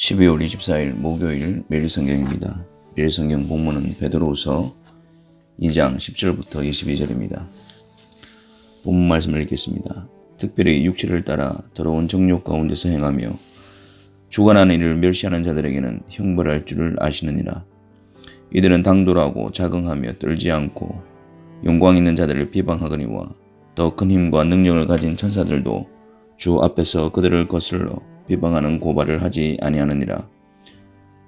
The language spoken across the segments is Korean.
12월 24일 목요일 매일 성경입니다. 매일 성경 본문은 베드로후서 2장 10절부터 22절입니다. 본문 말씀을 읽겠습니다. 특별히 육체를 따라 더러운 정욕 가운데서 행하며 주관하는 일을 멸시하는 자들에게는 형벌할 줄을 아시느니라. 이들은 당돌하고 자긍하며 떨지 않고 영광 있는 자들을 비방하거니와 더 큰 힘과 능력을 가진 천사들도 주 앞에서 그들을 거슬러 비방하는 고발을 하지 아니하느니라.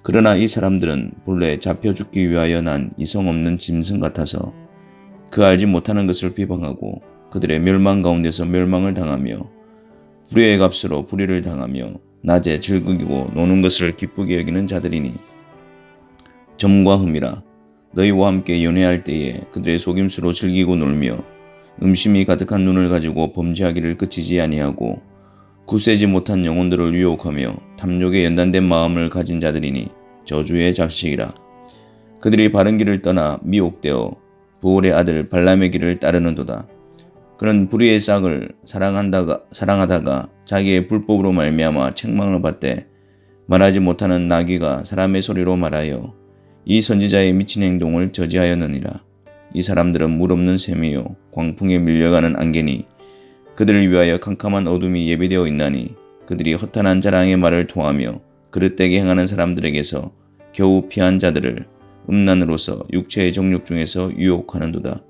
그러나 이 사람들은 본래 잡혀 죽기 위하여 난 이성 없는 짐승 같아서 그 알지 못하는 것을 비방하고 그들의 멸망 가운데서 멸망을 당하며 불의의 값으로 불의를 당하며 낮에 즐기고 노는 것을 기쁘게 여기는 자들이니 점과 흠이라 너희와 함께 연애할 때에 그들의 속임수로 즐기고 놀며 음심이 가득한 눈을 가지고 범죄하기를 그치지 아니하고 굳세지 못한 영혼들을 유혹하며 탐욕에 연단된 마음을 가진 자들이니 저주의 작식이라. 그들이 바른 길을 떠나 미혹되어 부올의 아들 발람의 길을 따르는도다. 그는 불의의 싹을 사랑한다가, 사랑하다가 자기의 불법으로 말미암아 책망을 받되 말하지 못하는 나귀가 사람의 소리로 말하여 이 선지자의 미친 행동을 저지하였느니라. 이 사람들은 물 없는 샘이요 광풍에 밀려가는 안개니 그들을 위하여 캄캄한 어둠이 예비되어 있나니 그들이 허탄한 자랑의 말을 통하며 그릇되게 행하는 사람들에게서 겨우 피한 자들을 음란으로서 육체의 정욕 중에서 유혹하는도다.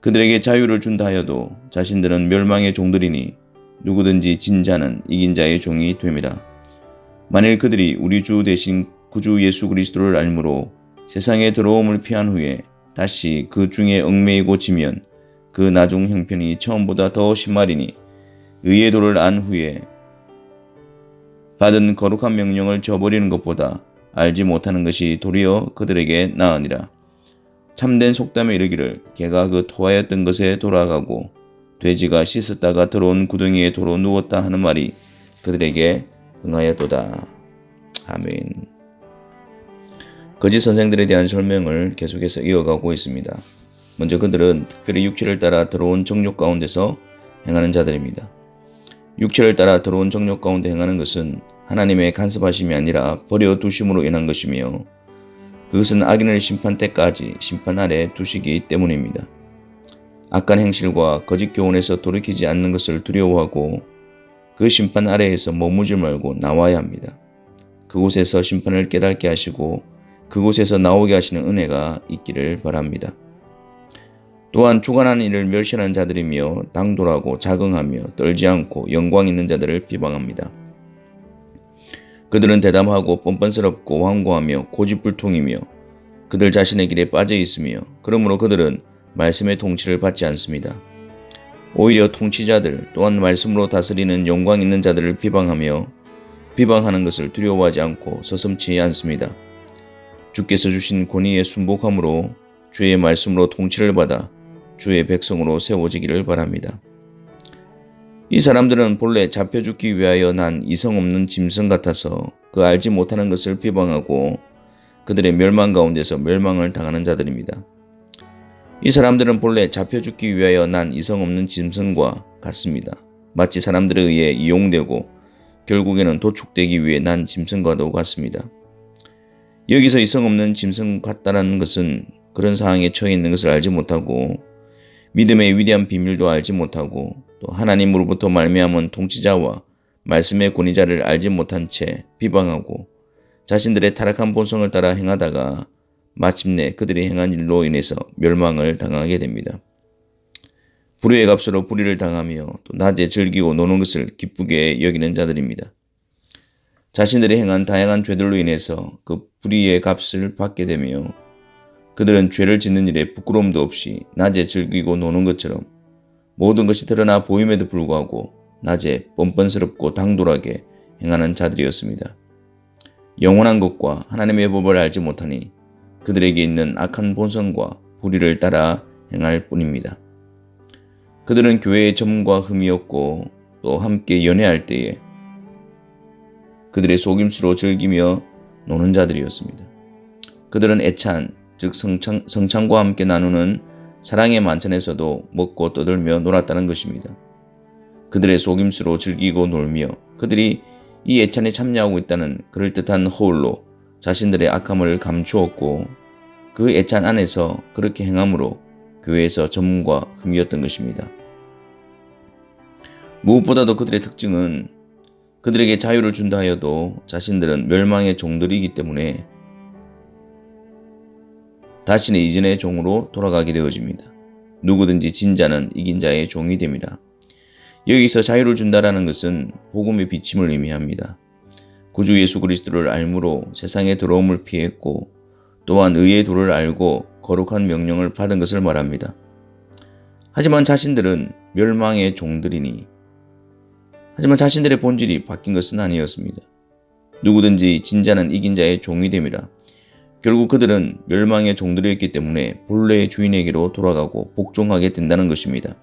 그들에게 자유를 준다 하여도 자신들은 멸망의 종들이니 누구든지 진 자는 이긴 자의 종이 됨이라. 만일 그들이 우리 주 대신 구주 예수 그리스도를 알므로 세상의 더러움을 피한 후에 다시 그 중에 얽매이고 지면 그 나중 형편이 처음보다 더 심하리니 의의 도를 안 후에 받은 거룩한 명령을 저버리는 것보다 알지 못하는 것이 도리어 그들에게 나으니라. 참된 속담에 이르기를 개가 그 토하였던 것에 돌아가고 돼지가 씻었다가 들어온 구덩이에 도로 누웠다 하는 말이 그들에게 응하였도다. 아멘. 거짓 선생들에 대한 설명을 계속해서 이어가고 있습니다. 먼저 그들은 특별히 육체를 따라 들어온 정욕 가운데서 행하는 자들입니다. 육체를 따라 들어온 정욕 가운데 행하는 것은 하나님의 간섭하심이 아니라 버려두심으로 인한 것이며 그것은 악인을 심판 때까지 심판 아래 두시기 때문입니다. 악한 행실과 거짓 교훈에서 돌이키지 않는 것을 두려워하고 그 심판 아래에서 머무지 말고 나와야 합니다. 그곳에서 심판을 깨닫게 하시고 그곳에서 나오게 하시는 은혜가 있기를 바랍니다. 또한 주관하는 일을 멸시하는 자들이며 당돌하고 자긍하며 떨지 않고 영광 있는 자들을 비방합니다. 그들은 대담하고 뻔뻔스럽고 완고하며 고집불통이며 그들 자신의 길에 빠져 있으며 그러므로 그들은 말씀의 통치를 받지 않습니다. 오히려 통치자들 또한 말씀으로 다스리는 영광 있는 자들을 비방하며 비방하는 것을 두려워하지 않고 서슴지 않습니다. 주께서 주신 권위에 순복함으로 주의 말씀으로 통치를 받아 주의 백성으로 세워지기를 바랍니다. 이 사람들은 본래 잡혀 죽기 위하여 난 이성 없는 짐승 같아서 그 알지 못하는 것을 비방하고 그들의 멸망 가운데서 멸망을 당하는 자들입니다. 이 사람들은 본래 잡혀 죽기 위하여 난 이성 없는 짐승과 같습니다. 마치 사람들에 의해 이용되고 결국에는 도축되기 위해 난 짐승과도 같습니다. 여기서 이성 없는 짐승 같다는 것은 그런 상황에 처해 있는 것을 알지 못하고 믿음의 위대한 비밀도 알지 못하고 또 하나님으로부터 말미암은 통치자와 말씀의 권위자를 알지 못한 채 비방하고 자신들의 타락한 본성을 따라 행하다가 마침내 그들이 행한 일로 인해서 멸망을 당하게 됩니다. 불의의 값으로 불의를 당하며 또 낮에 즐기고 노는 것을 기쁘게 여기는 자들입니다. 자신들이 행한 다양한 죄들로 인해서 그 불의의 값을 받게 되며 그들은 죄를 짓는 일에 부끄러움도 없이 낮에 즐기고 노는 것처럼 모든 것이 드러나 보임에도 불구하고 낮에 뻔뻔스럽고 당돌하게 행하는 자들이었습니다. 영원한 것과 하나님의 법을 알지 못하니 그들에게 있는 악한 본성과 불의를 따라 행할 뿐입니다. 그들은 교회의 점과 흠이었고 또 함께 연애할 때에 그들의 속임수로 즐기며 노는 자들이었습니다. 그들은 애찬, 즉 성창, 성창과 함께 나누는 사랑의 만찬에서도 먹고 떠들며 놀았다는 것입니다. 그들의 속임수로 즐기고 놀며 그들이 이 애찬에 참여하고 있다는 그럴듯한 허울로 자신들의 악함을 감추었고 그 애찬 안에서 그렇게 행함으로 교회에서 전문과 흠이었던 것입니다. 무엇보다도 그들의 특징은 그들에게 자유를 준다 하여도 자신들은 멸망의 종들이기 때문에 자신의 이전의 종으로 돌아가게 되어집니다. 누구든지 진자는 이긴 자의 종이 됩니다. 여기서 자유를 준다라는 것은 복음의 비침을 의미합니다. 구주 예수 그리스도를 알므로 세상의 더러움을 피했고 또한 의의 도를 알고 거룩한 명령을 받은 것을 말합니다. 하지만 자신들은 멸망의 종들이니 하지만 자신들의 본질이 바뀐 것은 아니었습니다. 누구든지 진자는 이긴 자의 종이 됩니다. 결국 그들은 멸망의 종들이었기 때문에 본래의 주인에게로 돌아가고 복종하게 된다는 것입니다.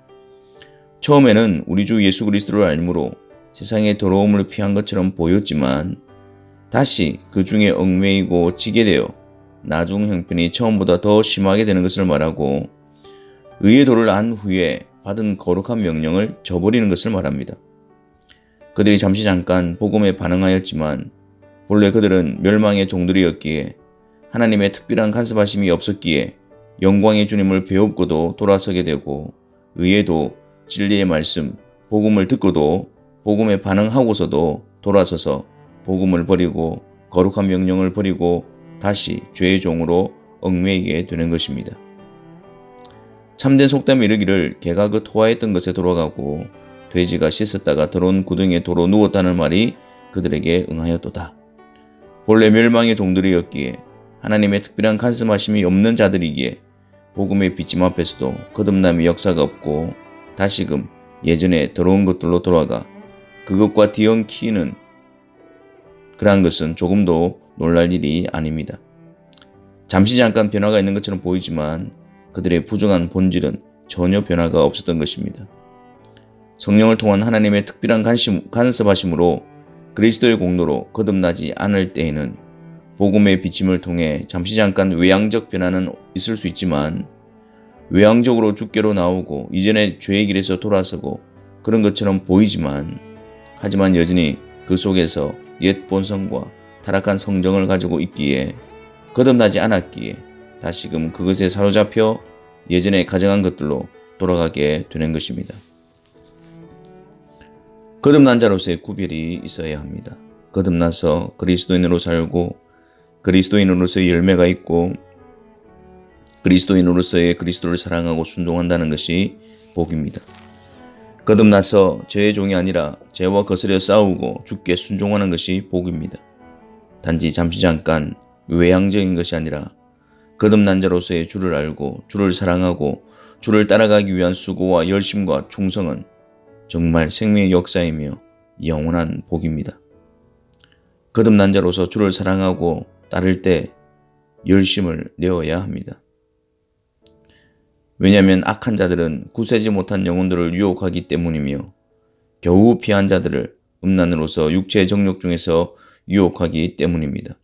처음에는 우리 주 예수 그리스도를 알므로 세상의 더러움을 피한 것처럼 보였지만 다시 그 중에 얽매이고 지게 되어 나중 형편이 처음보다 더 심하게 되는 것을 말하고 의의 도를 안 후에 받은 거룩한 명령을 저버리는 것을 말합니다. 그들이 잠시 잠깐 복음에 반응하였지만 본래 그들은 멸망의 종들이었기에 하나님의 특별한 간섭하심이 없었기에 영광의 주님을 배웠고도 돌아서게 되고 의에도 진리의 말씀, 복음을 듣고도 복음에 반응하고서도 돌아서서 복음을 버리고 거룩한 명령을 버리고 다시 죄의 종으로 얽매이게 되는 것입니다. 참된 속담이 이르기를 개가 그 토하였던 것에 돌아가고 돼지가 씻었다가 더러운 구덩이에 도로 누웠다는 말이 그들에게 응하였도다. 본래 멸망의 종들이었기에 하나님의 특별한 간섭하심이 없는 자들이기에 복음의 비침 앞에서도 거듭남의 역사가 없고 다시금 예전에 더러운 것들로 돌아가 그것과 뒤엉키는 그러한 것은 조금도 놀랄 일이 아닙니다. 잠시 잠깐 변화가 있는 것처럼 보이지만 그들의 부정한 본질은 전혀 변화가 없었던 것입니다. 성령을 통한 하나님의 특별한 간섭, 간섭하심으로 그리스도의 공로로 거듭나지 않을 때에는 복음의 비침을 통해 잠시 잠깐 외향적 변화는 있을 수 있지만 외향적으로 주께로 나오고 이전의 죄의 길에서 돌아서고 그런 것처럼 보이지만 하지만 여전히 그 속에서 옛 본성과 타락한 성정을 가지고 있기에 거듭나지 않았기에 다시금 그것에 사로잡혀 예전에 가정한 것들로 돌아가게 되는 것입니다. 거듭난 자로서의 구별이 있어야 합니다. 거듭나서 그리스도인으로 살고 그리스도인으로서의 열매가 있고 그리스도인으로서의 그리스도를 사랑하고 순종한다는 것이 복입니다. 거듭나서 죄의 종이 아니라 죄와 거스려 싸우고 죽게 순종하는 것이 복입니다. 단지 잠시 잠깐 외향적인 것이 아니라 거듭난 자로서의 주를 알고 주를 사랑하고 주를 따라가기 위한 수고와 열심과 충성은 정말 생명의 역사이며 영원한 복입니다. 거듭난 자로서 주를 사랑하고 따를 때 열심을 내어야 합니다. 왜냐하면 악한 자들은 구세지 못한 영혼들을 유혹하기 때문이며 겨우 피한 자들을 음란으로서 육체의 정욕 중에서 유혹하기 때문입니다.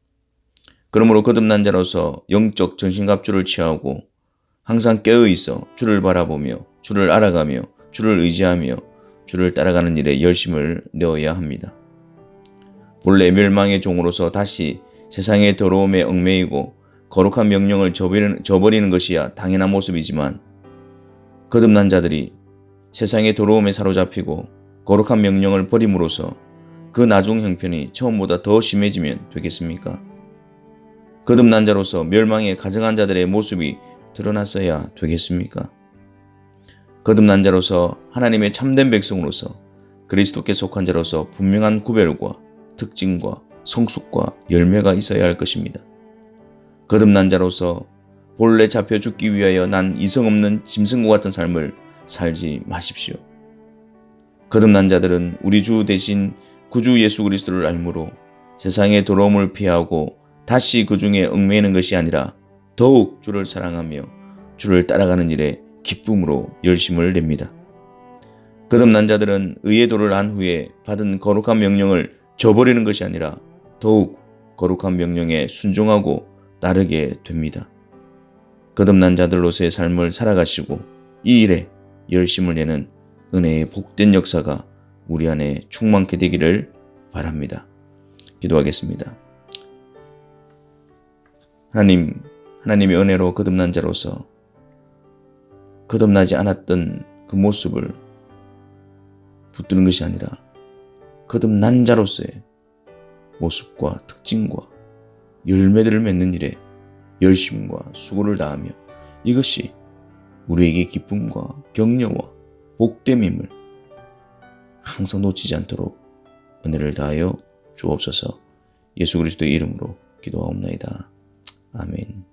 그러므로 거듭난 자로서 영적 전신갑주를 취하고 항상 깨어 있어 주를 바라보며 주를 알아가며 주를 의지하며 주를 따라가는 일에 열심을 내어야 합니다. 본래 멸망의 종으로서 다시 세상의 더러움에 얽매이고 거룩한 명령을 저버리는, 것이야 당연한 모습이지만 거듭난 자들이 세상의 더러움에 사로잡히고 거룩한 명령을 버림으로써 그 나중 형편이 처음보다 더 심해지면 되겠습니까? 거듭난 자로서 멸망에 가정한 자들의 모습이 드러났어야 되겠습니까? 거듭난 자로서 하나님의 참된 백성으로서 그리스도께 속한 자로서 분명한 구별과 특징과 성숙과 열매가 있어야 할 것입니다. 거듭난 자로서 본래 잡혀 죽기 위하여 난 이성 없는 짐승과 같은 삶을 살지 마십시오. 거듭난 자들은 우리 주 대신 구주 예수 그리스도를 알므로 세상의 더러움을 피하고 다시 그 중에 얽매이는 것이 아니라 더욱 주를 사랑하며 주를 따라가는 일에 기쁨으로 열심을 냅니다. 거듭난 자들은 의의 도를 안 후에 받은 거룩한 명령을 저버리는 것이 아니라 더욱 거룩한 명령에 순종하고 따르게 됩니다. 거듭난 자들로서의 삶을 살아가시고 이 일에 열심을 내는 은혜의 복된 역사가 우리 안에 충만케 되기를 바랍니다. 기도하겠습니다. 하나님, 하나님의 은혜로 거듭난 자로서 거듭나지 않았던 그 모습을 붙드는 것이 아니라 거듭난 자로서의 모습과 특징과 열매들을 맺는 일에 열심과 수고를 다하며 이것이 우리에게 기쁨과 격려와 복됨임을 항상 놓치지 않도록 은혜를 다하여 주옵소서 예수 그리스도의 이름으로 기도하옵나이다. 아멘.